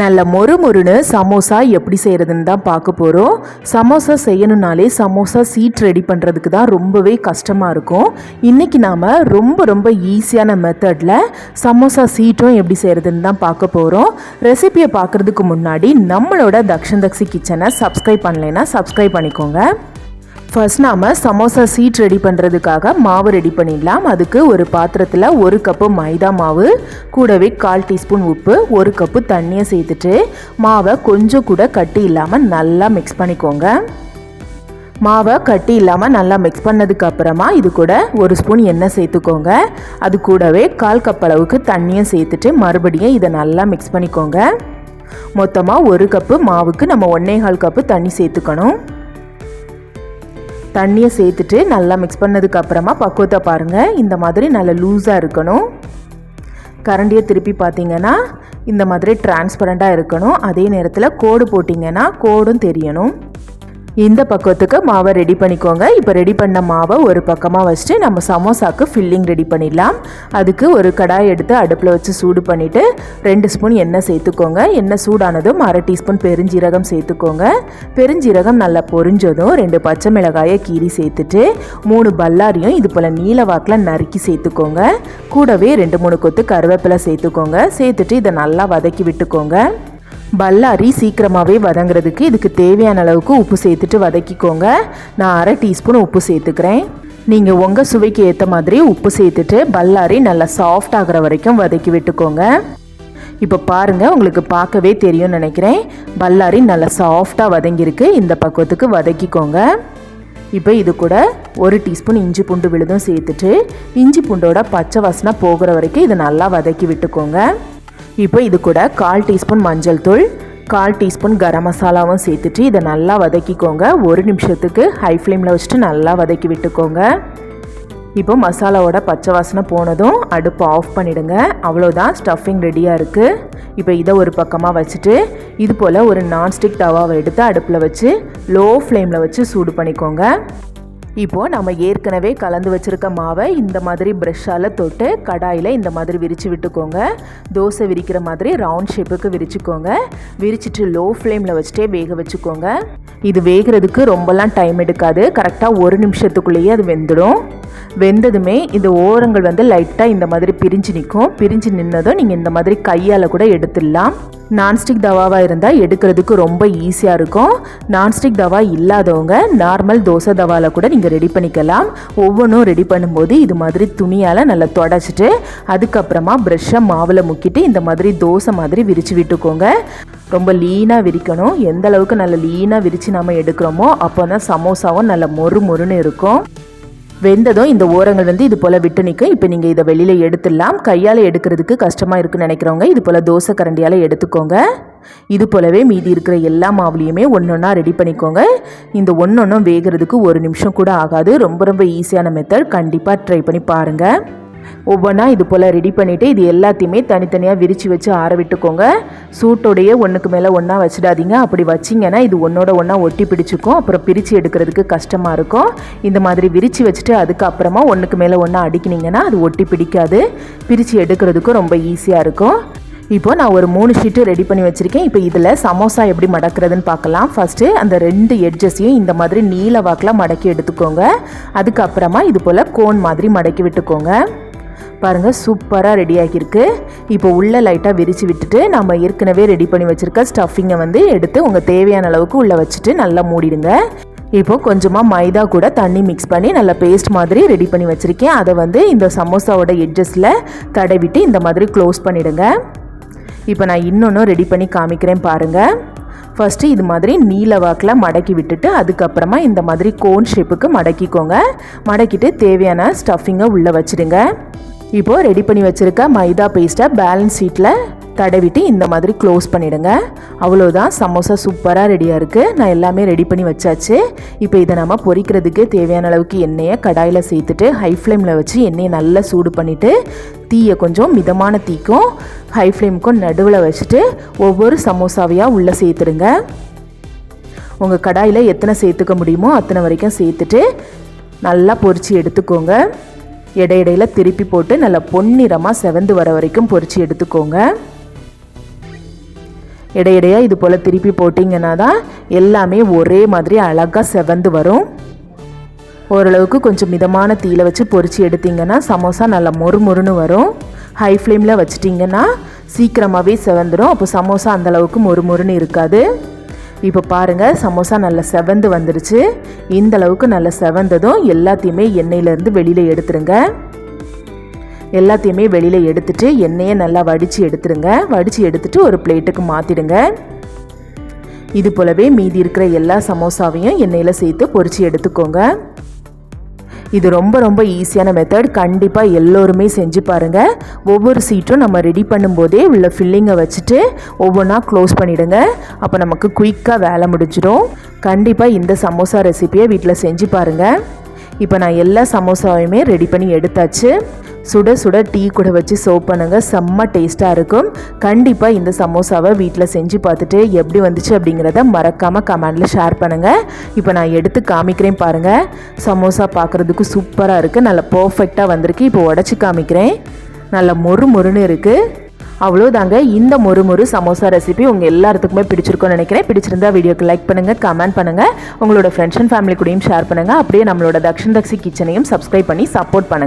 நல்ல மொறு மொறுன்னு சமோசா எப்படி செய்கிறதுன்னு தான் பார்க்க போகிறோம் சமோசா செய்யணுன்னாலே சமோசா சீட் ரெடி பண்ணுறதுக்கு தான் ரொம்பவே கஷ்டமாக இருக்கும். இன்றைக்கி நாம் ரொம்ப ரொம்ப ஈஸியான மெத்தடில் சமோசா சீட்டும் எப்படி செய்கிறதுன்னு தான் பார்க்க போகிறோம் ரெசிபியை பார்க்குறதுக்கு முன்னாடி நம்மளோட தக்ஷன் தக்ஷி கிச்சனை சப்ஸ்கிரைப் பண்ணலைன்னா சப்ஸ்கிரைப் பண்ணிக்கோங்க. ஃபர்ஸ்ட் நாம் சமோசா சீட் ரெடி பண்ணுறதுக்காக மாவு ரெடி பண்ணிடலாம். அதுக்கு ஒரு பாத்திரத்தில் ஒரு கப்பு மைதா மாவு கூடவே கால் டீஸ்பூன் உப்பு ஒரு கப்பு தண்ணியை சேர்த்துட்டு மாவை கொஞ்சம் கூட கட்டி இல்லாமல் நல்லா மிக்ஸ் பண்ணிக்கோங்க. மாவை கட்டி இல்லாமல் நல்லா மிக்ஸ் பண்ணதுக்கு அப்புறமா இது கூட ஒரு ஸ்பூன் எண்ணெய் சேர்த்துக்கோங்க. அது கூடவே கால் கப் அளவுக்கு தண்ணியும் சேர்த்துட்டு மறுபடியும் இதை நல்லா மிக்ஸ் பண்ணிக்கோங்க. மொத்தமாக ஒரு கப்பு மாவுக்கு நம்ம ஒன்றே கால் கப்பு தண்ணி சேர்த்துக்கணும். தண்ணியை சேர்த்துட்டு நல்லா மிக்ஸ் பண்ணதுக்கப்புறமா பக்குவத்தை பாருங்கள் இந்த மாதிரி நல்லா லூஸாக இருக்கணும். கரண்டியை திருப்பி பார்த்தீங்கன்னா இந்த மாதிரி டிரான்ஸ்பரண்ட்டாக இருக்கணும். அதே நேரத்தில் கோடு போட்டிங்கன்னா கோடும் தெரியணும். இந்த பக்குவத்துக்கு மாவை ரெடி பண்ணிக்கோங்க. இப்போ ரெடி பண்ண மாவை ஒரு பக்கமாக வச்சுட்டு நம்ம சமோசாக்கு ஃபில்லிங் ரெடி பண்ணிடலாம். அதுக்கு ஒரு கடாய் எடுத்து அடுப்பில் வச்சு சூடு பண்ணிவிட்டு ரெண்டு ஸ்பூன் எண்ணெய் சேர்த்துக்கோங்க. எண்ணெய் சூடானதும் அரை டீஸ்பூன் பெருஞ்சீரகம் சேர்த்துக்கோங்க. பெருஞ்சீரகம் நல்லா பொரிஞ்சதும் ரெண்டு பச்சை மிளகாயை கீரி சேர்த்துட்டு மூணு பல்லாரியும் இது போல் நீல வாக்கில் நறுக்கி சேர்த்துக்கோங்க. கூடவே ரெண்டு மூணு கொத்து கருவேப்பிலை சேர்த்துக்கோங்க. சேர்த்துட்டு இதை நல்லா வதக்கி விட்டுக்கோங்க. பல்லாரி சீக்கிரமாகவே வதங்குறதுக்கு இதுக்கு தேவையான அளவுக்கு உப்பு சேர்த்துட்டு வதக்கிக்கோங்க. நான் அரை டீஸ்பூன் உப்பு சேர்த்துக்கிறேன். நீங்கள் உங்கள் சுவைக்கு ஏற்ற மாதிரி உப்பு சேர்த்துட்டு பல்லாரி நல்லா சாஃப்ட் ஆகிற வரைக்கும் வதக்கி விட்டுக்கோங்க. இப்போ பாருங்கள் உங்களுக்கு பார்க்கவே தெரியும்னு நினைக்கிறேன். பல்லாரி நல்லா சாஃப்டாக வதங்கியிருக்கு. இந்த பக்குவத்துக்கு வதக்கிக்கோங்க. இப்போ இது கூட ஒரு டீஸ்பூன் இஞ்சி பூண்டு விழுதும் சேர்த்துட்டு இஞ்சி பூண்டோட பச்சை வாசனை போகிற வரைக்கும் இதை நல்லா வதக்கி விட்டுக்கோங்க. இப்போ இது கூட கால் டீஸ்பூன் மஞ்சள் தூள் கால் டீஸ்பூன் கரம் மசாலாவும் சேர்த்துட்டு இதை நல்லா வதக்கிக்கோங்க. ஒரு நிமிஷத்துக்கு ஹை ஃப்ளேமில் வச்சுட்டு நல்லா வதக்கி விட்டுக்கோங்க. இப்போ மசாலாவோட பச்சை வாசனை போனதும் அடுப்பு ஆஃப் பண்ணிடுங்க. அவ்வளோதான் ஸ்டஃபிங் ரெடியாக இருக்குது இப்போ இதை ஒரு பக்கமாக வச்சுட்டு இது போல் ஒரு நான்ஸ்டிக் தவாவை எடுத்து அடுப்பில் வச்சு லோ ஃப்ளேமில் வச்சு சூடு பண்ணிக்கோங்க. இப்போது நம்ம ஏற்கனவே கலந்து வச்சுருக்க மாவை இந்த மாதிரி ப்ரெஷ்ஷால் தொட்டு கடாயில் இந்த மாதிரி விரித்து விட்டுக்கோங்க. தோசை விரிக்கிற மாதிரி ரவுண்ட் ஷேப்புக்கு விரிச்சுக்கோங்க. விரிச்சிட்டு லோ ஃப்ளேமில் வச்சுட்டே வேக வச்சுக்கோங்க. இது வேகிறதுக்கு ரொம்பலாம் டைம் எடுக்காது. கரெக்டாக ஒரு நிமிஷத்துக்குள்ளேயே அது வெந்துடும். வெந்ததுமே இந்த ஓரங்கள் வந்து லைட்டாக இந்த மாதிரி பிரிஞ்சு நிற்கும். பிரிஞ்சு நின்னதும் நீங்கள் இந்த மாதிரி கையால் கூட எடுத்துடலாம். நான்ஸ்டிக் தவாவாக இருந்தால் எடுக்கிறதுக்கு ரொம்ப ஈஸியாக இருக்கும். நான்ஸ்டிக் தவா இல்லாதவங்க நார்மல் தோசை தவாவில் கூட நீங்கள் ரெடி பண்ணிக்கலாம். ஒவ்வொன்றும் ரெடி பண்ணும்போது இது மாதிரி துணியால் நல்லா தொடச்சிட்டு அதுக்கப்புறமா ப்ரெஷ்ஷை மாவில் முக்கிட்டு இந்த மாதிரி தோசை மாதிரி விரித்து விட்டுக்கோங்க. ரொம்ப லீனாக விரிக்கணும். எந்த அளவுக்கு நல்ல லீனாக விரித்து நம்ம எடுக்கிறோமோ அப்போ தான் சமோசாவும் நல்ல மொறு மொறுன்னு இருக்கும். வெந்ததும் இந்த ஓரங்கள் வந்து இது போல் விட்டு நிற்கும் இப்போ நீங்கள் இதை வெளியில் எடுத்துடலாம். கையால் எடுக்கிறதுக்கு கஷ்டமாக இருக்குன்னு நினைக்கிறவங்க இது போல் தோசை கரண்டியால் எடுத்துக்கோங்க. இது போலவே மீதி இருக்கிற எல்லா மாவுலையுமே ஒன்று ஒன்றா ரெடி பண்ணிக்கோங்க. இந்த ஒன்று ஒன்றும் வேகிறதுக்கு ஒரு நிமிஷம் கூட ஆகாது. ரொம்ப ரொம்ப ஈஸியான மெத்தட் கண்டிப்பாக ட்ரை பண்ணி பாருங்கள் ஒவ்வொன்றா இது போல் ரெடி பண்ணிவிட்டு இது எல்லாத்தையுமே தனித்தனியாக விரித்து வச்சு ஆற விட்டுக்கோங்க. சூட்டோடையே ஒன்றுக்கு மேலே ஒன்றா வச்சிடாதீங்க. அப்படி வச்சிங்கன்னா இது ஒன்றோட ஒன்றா ஒட்டி பிடிச்சிக்கும். அப்புறம் பிரித்து எடுக்கிறதுக்கு கஷ்டமாக இருக்கும். இந்த மாதிரி விரித்து வச்சுட்டு அதுக்கப்புறமா ஒன்றுக்கு மேலே ஒன்றா அடிக்கினீங்கன்னா அது ஒட்டி பிடிக்காது. பிரித்து எடுக்கிறதுக்கும் ரொம்ப ஈஸியாக இருக்கும். இப்போ நான் ஒரு மூணு ஷீட்டு ரெடி பண்ணி வச்சுருக்கேன். இப்போ இதில் சமோசா எப்படி மடக்கிறதுன்னு பார்க்கலாம். ஃபஸ்ட்டு அந்த ரெண்டு எட்ஜஸையும் இந்த மாதிரி நீல வாக்கில் மடக்கி எடுத்துக்கோங்க. அதுக்கப்புறமா இது போல் கோன் மாதிரி மடக்கி விட்டுக்கோங்க. பாருங்கள் சூப்பராக ரெடி ஆகியிருக்கு. இப்போ உள்ளே லைட்டாக விரித்து விட்டுட்டு நம்ம ஏற்கனவே ரெடி பண்ணி வச்சுருக்க ஸ்டஃபிங்கை வந்து எடுத்து உங்கள் தேவையான அளவுக்கு உள்ளே வச்சுட்டு நல்லா மூடிடுங்க. இப்போ கொஞ்சமாக மைதா கூட தண்ணி மிக்ஸ் பண்ணி நல்லா பேஸ்ட் மாதிரி ரெடி பண்ணி வச்சுருக்கேன். அதை வந்து இந்த சமோசாவோட எட்ஜஸில் தடவிட்டு இந்த மாதிரி க்ளோஸ் பண்ணிவிடுங்க இப்போ நான் இன்னொன்று ரெடி பண்ணி காமிக்கிறேன் பாருங்கள் ஃபஸ்ட்டு இது மாதிரி நீல வாக்கில் மடக்கி விட்டுட்டு அதுக்கப்புறமா இந்த மாதிரி கோன் ஷேப்புக்கு மடக்கிக்கோங்க. மடக்கிட்டு தேவையான ஸ்டஃபிங்கை உள்ளே வச்சுடுங்க. இப்போது ரெடி பண்ணி வச்சுருக்க மைதா பேஸ்ட்டை பேலன்ஸ் ஷீட்டில் தடவிட்டு இந்த மாதிரி க்ளோஸ் பண்ணிவிடுங்க அவ்வளோதான் சமோசா சூப்பராக ரெடியாக இருக்குது நான் எல்லாமே ரெடி பண்ணி வச்சாச்சு. இப்போ இதை நம்ம பொரிக்கிறதுக்கு தேவையான அளவுக்கு எண்ணெயை கடாயில் சேர்த்துட்டு ஹை ஃப்ளேமில் வச்சு எண்ணெயை நல்லா சூடு பண்ணிவிட்டு தீயை கொஞ்சம் மிதமான தீக்கும் ஹை ஃப்ளேமுக்கும் நடுவில் வச்சுட்டு ஒவ்வொரு சமோசாவையாக உள்ளே சேர்த்துடுங்க. உங்கள் கடாயில் எத்தனை சேர்த்துக்க முடியுமோ அத்தனை வரைக்கும் சேர்த்துட்டு நல்லா பொரித்து எடுத்துக்கோங்க. இடையிடையில் திருப்பி போட்டு நல்லா பொன்னிறமாக செவந்து வர வரைக்கும் பொரித்து எடுத்துக்கோங்க. இடையிடையாக இது போல் திருப்பி போட்டிங்கன்னா தான் எல்லாமே ஒரே மாதிரி அழகாக செவந்து வரும். ஓரளவுக்கு கொஞ்சம் மிதமான தீயில் வச்சு பொறிச்சு எடுத்திங்கன்னா சமோசா நல்லா மொறு மொறுன்னு வரும். ஹை ஃப்ளேமில் வச்சிட்டிங்கன்னா சீக்கிரமாகவே செவந்துடும் அப்போ சமோசா அந்த அளவுக்கு மொறு மொறுன்னு இருக்காது. இப்போ பாருங்கள் சமோசா நல்லா செவந்து வந்துருச்சு. இந்த அளவுக்கு நல்லா செவந்ததும் எல்லாத்தையுமே எண்ணெயிலேருந்து வெளியில் எடுத்துருங்க. எல்லாத்தையுமே வெளியில் எடுத்துட்டு எண்ணெயை நல்லா வடித்து எடுத்துருங்க. வடித்து எடுத்துட்டு ஒரு பிளேட்டுக்கு மாற்றிடுங்க இது போலவே மீதி இருக்கிற எல்லா சமோசாவையும் எண்ணெயில் சேர்த்து பொறிச்சு எடுத்துக்கோங்க. இது ரொம்ப ரொம்ப ஈஸியான மெத்தட் கண்டிப்பாக எல்லோருமே செஞ்சு பாருங்கள் ஒவ்வொரு சீட்டும் நம்ம ரெடி பண்ணும்போதே உள்ள ஃபில்லிங்கை வச்சுட்டு ஒவ்வொன்றா க்ளோஸ் பண்ணிவிடுங்க அப்போ நமக்கு குயிக்காக வேலை முடிஞ்சிடும். கண்டிப்பாக இந்த சமோசா ரெசிபியை வீட்டில் செஞ்சு பாருங்கள் இப்போ நான் எல்லா சமோசாவையுமே ரெடி பண்ணி எடுத்தாச்சு. சுட சுட டீ கூட வச்சு சோப் பண்ணுங்க. செம்ம டேஸ்ட்டாக இருக்கும். கண்டிப்பாக இந்த சமோசாவை வீட்டில் செஞ்சு பார்த்துட்டு எப்படி வந்துச்சு அப்படிங்கிறத மறக்காமல் கமெண்டில் ஷேர் பண்ணுங்கள் இப்போ நான் எடுத்து காமிக்கிறேன் பாருங்கள் சமோசா பார்க்குறதுக்கு சூப்பராக இருக்குது நல்லா பர்ஃபெக்டாக வந்திருக்கு. இப்போ உடச்சி காமிக்கிறேன். நல்லா மொறு மொறுன்னு இருக்குது அவ்வளோதாங்க இந்த மொறு மொறு சமோசா ரெசிபி உங்கள் எல்லாத்துக்குமே பிடிச்சிருக்கோன்னு நினைக்கிறேன். பிடிச்சிருந்தா வீடியோக்கு லைக் பண்ணுங்கள் கமெண்ட் பண்ணுங்கள் உங்களோட ஃப்ரெண்ட்ஸ் அண்ட் ஃபேமிலி கூடயும் ஷேர் பண்ணுங்கள் அப்படியே நம்மளோட தக்ஷன் தக்ஷி கிச்சனையும் சப்ஸ்கிரைப் பண்ணி சப்போர்ட் பண்ணுங்கள்